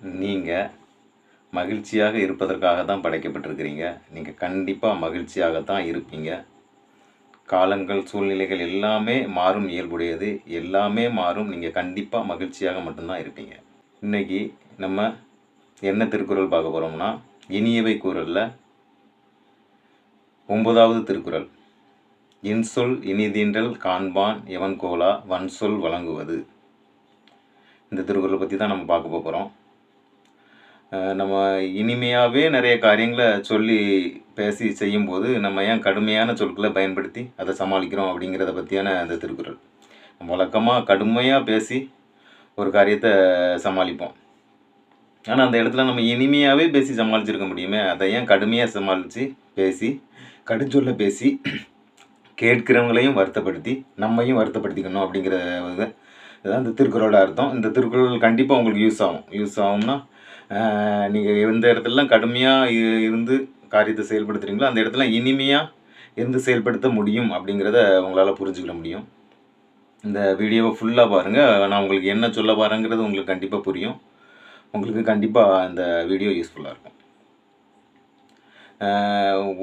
நீங்கள் மகிழ்ச்சியாக இருப்பதற்காக தான் படைக்கப்பட்டிருக்கிறீங்க. நீங்கள் கண்டிப்பாக மகிழ்ச்சியாக தான் இருப்பீங்க. காலங்கள் சூழ்நிலைகள் எல்லாமே மாறும் இயல்புடையது எல்லாமே மாறும். நீங்கள் கண்டிப்பாக மகிழ்ச்சியாக மட்டும்தான் இருப்பீங்க. இன்னைக்கு நம்ம என்ன திருக்குறள் பார்க்க போகிறோம்னா இனியவை குரலில் ஒன்பதாவது திருக்குறள். இன்சொல் இனிதீன்றல் காண்பான் எவன் கோலா? வன்சொல் வழங்குவது. இந்த திருக்குறளை பற்றி தான் நம்ம பார்க்க போகிறோம் நம்ம இனிமையாகவே நிறைய காரியங்களை சொல்லி பேசி செய்யும்போது நம்ம ஏன் கடுமையான சொற்களை பயன்படுத்தி அதை சமாளிக்கிறோம் அப்படிங்கிறத பற்றியான அந்த திருக்குறள். நம்ம வழக்கமாக கடுமையாக பேசி ஒரு காரியத்தை சமாளிப்போம். ஆனால் அந்த இடத்துல நம்ம இனிமையாகவே பேசி சமாளிச்சிருக்க முடியுமே? அதை ஏன் கடுமையாக சமாளித்து பேசி கடுஞ்சொல்ல பேசி கேட்கிறவங்களையும் வருத்தப்படுத்தி நம்மையும் வருத்தப்படுத்திக்கணும் அப்படிங்கிற இதுதான் இந்த திருக்குறளோட அர்த்தம். இந்த திருக்குறள் கண்டிப்பாக உங்களுக்கு யூஸ் ஆகும். யூஸ் ஆகும்னா நீங்கள் எந்த இடத்துலலாம் கடுமையாக இருந்து காரியத்தை செயல்படுத்துகிறீங்களோ அந்த இடத்துல இனிமையாக இருந்து செயல்படுத்த முடியும் அப்படிங்கிறத உங்களால் புரிஞ்சுக்கிட முடியும். இந்த வீடியோவை ஃபுல்லாக பாருங்கள் நான் உங்களுக்கு என்ன சொல்ல வரேங்கிறது உங்களுக்கு கண்டிப்பாக புரியும். உங்களுக்கு கண்டிப்பாக இந்த வீடியோ யூஸ்ஃபுல்லாக இருக்கும்.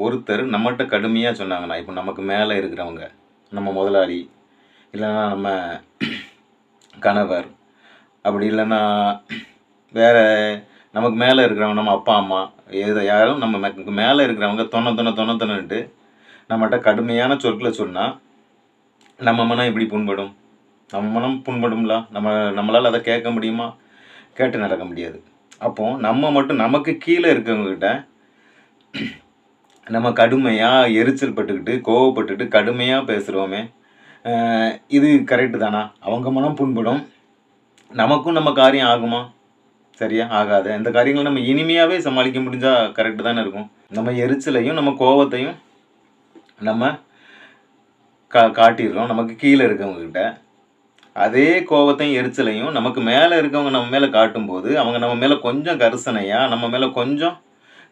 ஒருத்தர் நம்மகிட்ட கடுமையாக சொன்னாங்கன்னா இப்போ நமக்கு மேலே இருக்கிறவங்க நம்ம முதலாளி இல்லைன்னா நம்ம கணவர் அப்படி இல்லைன்னா வேறு நமக்கு மேலே இருக்கிறவங்க நம்ம அப்பா அம்மா எதை யாரும் நம்ம மேலே இருக்கிறவங்க தொன்ன தொண்ண தொன்ன தொண்ணுன்ட்டு நம்மகிட்ட கடுமையான சொற்களை சொன்னால் நம்ம மனம் எப்படி புண்படும். நம்ம மனம் புண்படும்ல? நம்ம நம்மளால் அதை கேட்க முடியுமா? கேட்டு நடக்க முடியாது. அப்போது நம்ம மட்டும் நமக்கு கீழே இருக்கவங்கக்கிட்ட நம்ம கடுமையாக எரிச்சல் பட்டுக்கிட்டு கோவப்பட்டுட்டு கடுமையாக பேசுகிறோமே இது கரெக்டு தானா? அவங்க மனம் புண்படும். நமக்கும் நம்ம காரியம் ஆகுமா? சரியா ஆகாது. இந்த காரியங்களை நம்ம இனிமையாகவே சமாளிக்க முடிஞ்சால் கரெக்டு தானே இருக்கும். நம்ம எரிச்சலையும் நம்ம கோவத்தையும் நம்ம கா காட்டிடுறோம். நமக்கு கீழே இருக்கவங்கக்கிட்ட அதே கோவத்தையும் எரிச்சலையும் நமக்கு மேலே இருக்கவங்க நம்ம மேலே காட்டும்போது அவங்க நம்ம மேலே கொஞ்சம் கரிசனையாக நம்ம மேலே கொஞ்சம்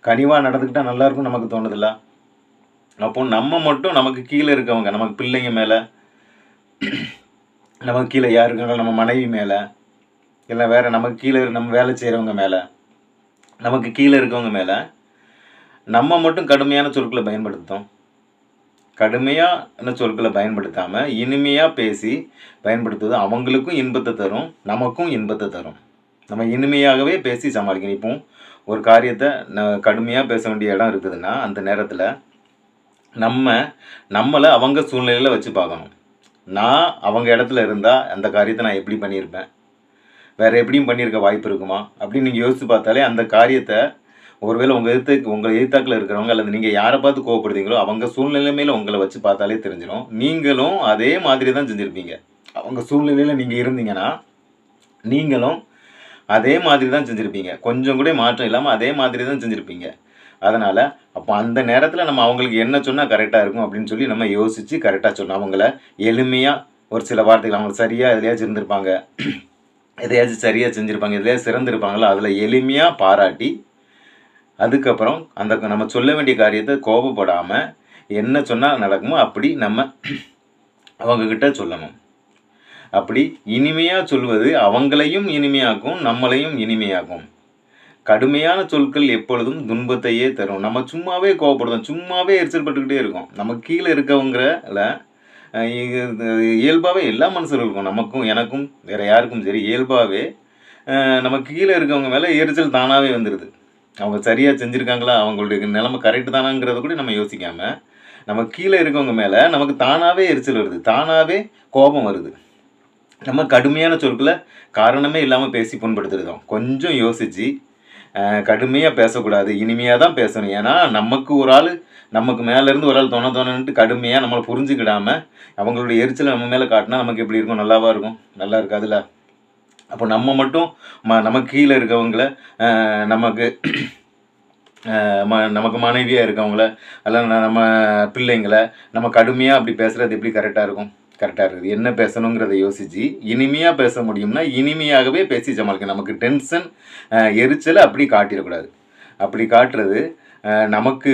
கனிவாக நடந்துக்கிட்டால் நல்லாயிருக்கும் நமக்கு தோணுதில்ல? அப்போ நம்ம மட்டும் நமக்கு கீழே இருக்கவங்க நமக்கு பிள்ளைங்க மேலே நமக்கு கீழே யார் இருக்காங்களோ நம்ம மனைவி மேலே இல்லை வேறு நமக்கு கீழே நம்ம வேலை செய்கிறவங்க மேலே நமக்கு கீழே இருக்கவங்க மேலே நம்ம மட்டும் கடுமையான சொற்களை பயன்படுத்தும் கடுமையான சொற்களை பயன்படுத்தாமல் இனிமையாக பேசி பயன்படுத்துவது அவங்களுக்கும் இன்பத்தை தரும் நமக்கும் இன்பத்தை தரும். நம்ம இனிமையாகவே பேசி சமாளிக்கணும். இப்போ ஒரு காரியத்தை ந கடுமையாக பேச வேண்டிய இடம் இருக்குதுன்னா அந்த நேரத்தில் நம்ம நம்மளை அவங்க சூழ்நிலையில் வச்சு பார்க்கணும். நான் அவங்க இடத்துல இருந்தால் அந்த காரியத்தை நான் எப்படி பண்ணியிருப்பேன்? வேறு எப்படியும் பண்ணியிருக்க வாய்ப்பு இருக்குமா? அப்படின்னு நீங்கள் யோசித்து பார்த்தாலே அந்த காரியத்தை ஒருவேளை உங்கள் எதிர்த்து உங்கள் எதிர்த்தாக்கில் இருக்கிறவங்க அல்லது நீங்கள் யாரை பார்த்து கோவப்படுறீங்களோ அவங்க சூழ்நிலைமையில் உங்களை வச்சு பார்த்தாலே தெரிஞ்சிடும் நீங்களும் அதே மாதிரி தான் செஞ்சுருப்பீங்க. அவங்க சூழ்நிலையில் நீங்கள் இருந்தீங்கன்னா நீங்களும் அதே மாதிரி தான் செஞ்சுருப்பீங்க. கொஞ்சம் கூட மாற்றம் இல்லாமல் அதே மாதிரி தான் செஞ்சுருப்பீங்க. அதனால் அப்போ அந்த நேரத்தில் நம்ம அவங்களுக்கு என்ன சொன்னால் கரெக்டாக இருக்கும் அப்படின்னு சொல்லி நம்ம யோசித்து கரெக்டாக சொன்னோம் அவங்கள எளிமையாக ஒரு சில வார்த்தைகள் அவங்க சரியாக எதையாச்சும் இருந்திருப்பாங்க. எதையாச்சும் சரியாக செஞ்சுருப்பாங்க எதையாவது சிறந்திருப்பாங்களோ அதில் எளிமையாக பாராட்டி அதுக்கப்புறம் அந்த நம்ம சொல்ல வேண்டிய காரியத்தை கோபப்படாமல் என்ன சொன்னால் நடக்குமோ அப்படி நம்ம அவங்கக்கிட்ட சொல்லணும். அப்படி இனிமையாக சொல்வது அவங்களையும் இனிமையாக்கும் நம்மளையும் இனிமையாக்கும். கடுமையான சொற்கள் எப்பொழுதும் துன்பத்தையே தரும். நம்ம சும்மாவே கோவப்படுறோம் சும்மாவே எரிச்சல் பட்டுக்கிட்டே இருக்கோம். நம்ம கீழே இருக்கவங்கிற இயல்பாகவே எல்லா மனுஷர்களுக்கும் நமக்கும் எனக்கும் வேறு யாருக்கும் சரி இயல்பாகவே நமக்கு கீழே இருக்கவங்க மேலே எரிச்சல் தானாகவே வந்துடுது அவங்க சரியாக செஞ்சுருக்காங்களா? அவங்களுடைய நிலைமை கரெக்டு தானாங்கிறத கூட நம்ம யோசிக்காமல் நம்ம கீழே இருக்கவங்க மேலே நமக்கு தானாகவே எரிச்சல் வருது. தானாகவே கோபம் வருது. நம்ம கடுமையான சொற்களை காரணமே இல்லாமல் பேசி புண்படுத்துறதும் கொஞ்சம் யோசித்து கடுமையாக பேசக்கூடாது இனிமையாக தான் பேசணும். ஏன்னா நமக்கு ஒரு ஆள் நமக்கு மேலேருந்து ஒரு ஆள் தோண தோணுன்ட்டு கடுமையாக நம்மளை புரிஞ்சுக்கிடாம அவங்களுடைய எரிச்சலை நம்ம மேலே காட்டினா நமக்கு எப்படி இருக்கும்? நல்லாவா இருக்கும்? நல்லா இருக்காதுல்ல? அப்போ நம்ம மட்டும் ம நமக்கு கீழே இருக்கவங்கள நமக்கு ம நமக்கு மனைவியாக இருக்கவங்கள அல்ல நம்ம பிள்ளைங்களை நம்ம கடுமையாக அப்படி பேசுகிறது எப்படி கரெக்டாக இருக்கும்? கரெக்டாக இருக்குது. என்ன பேசணுங்கிறத யோசித்து இனிமையாக பேச முடியும்னா இனிமையாகவே பேசி சமாளிக்கணும். நமக்கு டென்ஷன் எரிச்சலை அப்படி காட்டிடக்கூடாது. அப்படி காட்டுறது நமக்கு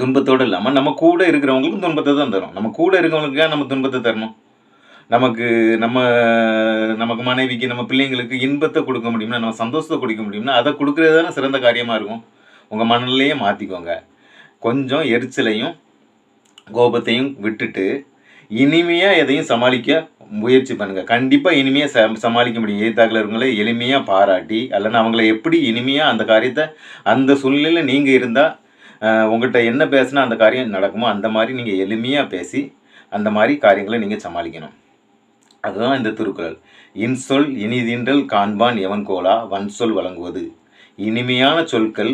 துன்பத்தோடு இல்லாமல் நம்ம கூட இருக்கிறவங்களுக்கும் துன்பத்தை தான் தரும். நம்ம கூட இருக்கிறவங்களுக்கு நம்ம துன்பத்தை தரணும். நமக்கு நம்ம நமக்கு மனைவிக்கு நம்ம பிள்ளைங்களுக்கு இன்பத்தை கொடுக்க முடியும்னா நம்ம சந்தோஷத்தை கொடுக்க முடியும்னா அதை கொடுக்குறது தானே சிறந்த காரியமாக இருக்கும். உங்கள் மனநிலையே மாற்றிக்கோங்க கொஞ்சம் எரிச்சலையும் கோபத்தையும் விட்டுட்டு இனிமையாக எதையும் சமாளிக்க முயற்சி பண்ணுங்கள் கண்டிப்பாக இனிமையாக ச சமாளிக்க முடியும். எதிர்த்தாக்கில் இருக்கவங்கள எளிமையாக பாராட்டி அல்லனா அவங்கள எப்படி இனிமையாக அந்த காரியத்தை அந்த சூழ்நிலையில் நீங்கள் இருந்தால் உங்கள்கிட்ட என்ன பேசுனா அந்த காரியம் நடக்குமோ அந்த மாதிரி நீங்கள் எளிமையாக பேசி அந்த மாதிரி காரியங்களை நீங்கள் சமாளிக்கணும். அதுதான் இந்த திருக்குறள். இன்சொல் இனிதின்றல் காண்பான் எவன் கோலா? வன்சொல் வழங்குவது. இனிமையான சொற்கள்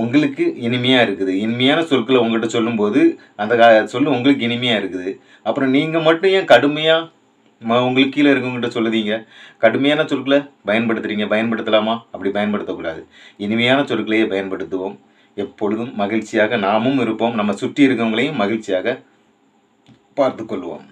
உங்களுக்கு இனிமையாக இருக்குது. இனிமையான சொற்களை உங்கள்கிட்ட சொல்லும்போது அந்த கா சொல் உங்களுக்கு இனிமையாக இருக்குது. அப்புறம் நீங்கள் மட்டும் ஏன் கடுமையாக உங்களுக்கு கீழே இருக்கவங்ககிட்ட சொல்லுதீங்க. கடுமையான சொற்களை பயன்படுத்துகிறீங்க பயன்படுத்தலாமா? அப்படி பயன்படுத்தக்கூடாது. இனிமையான சொற்களையே பயன்படுத்துவோம். எப்பொழுதும் மகிழ்ச்சியாக நாமும் இருப்போம். நம்ம சுற்றி இருக்கவங்களையும் மகிழ்ச்சியாக பார்த்து கொள்வோம்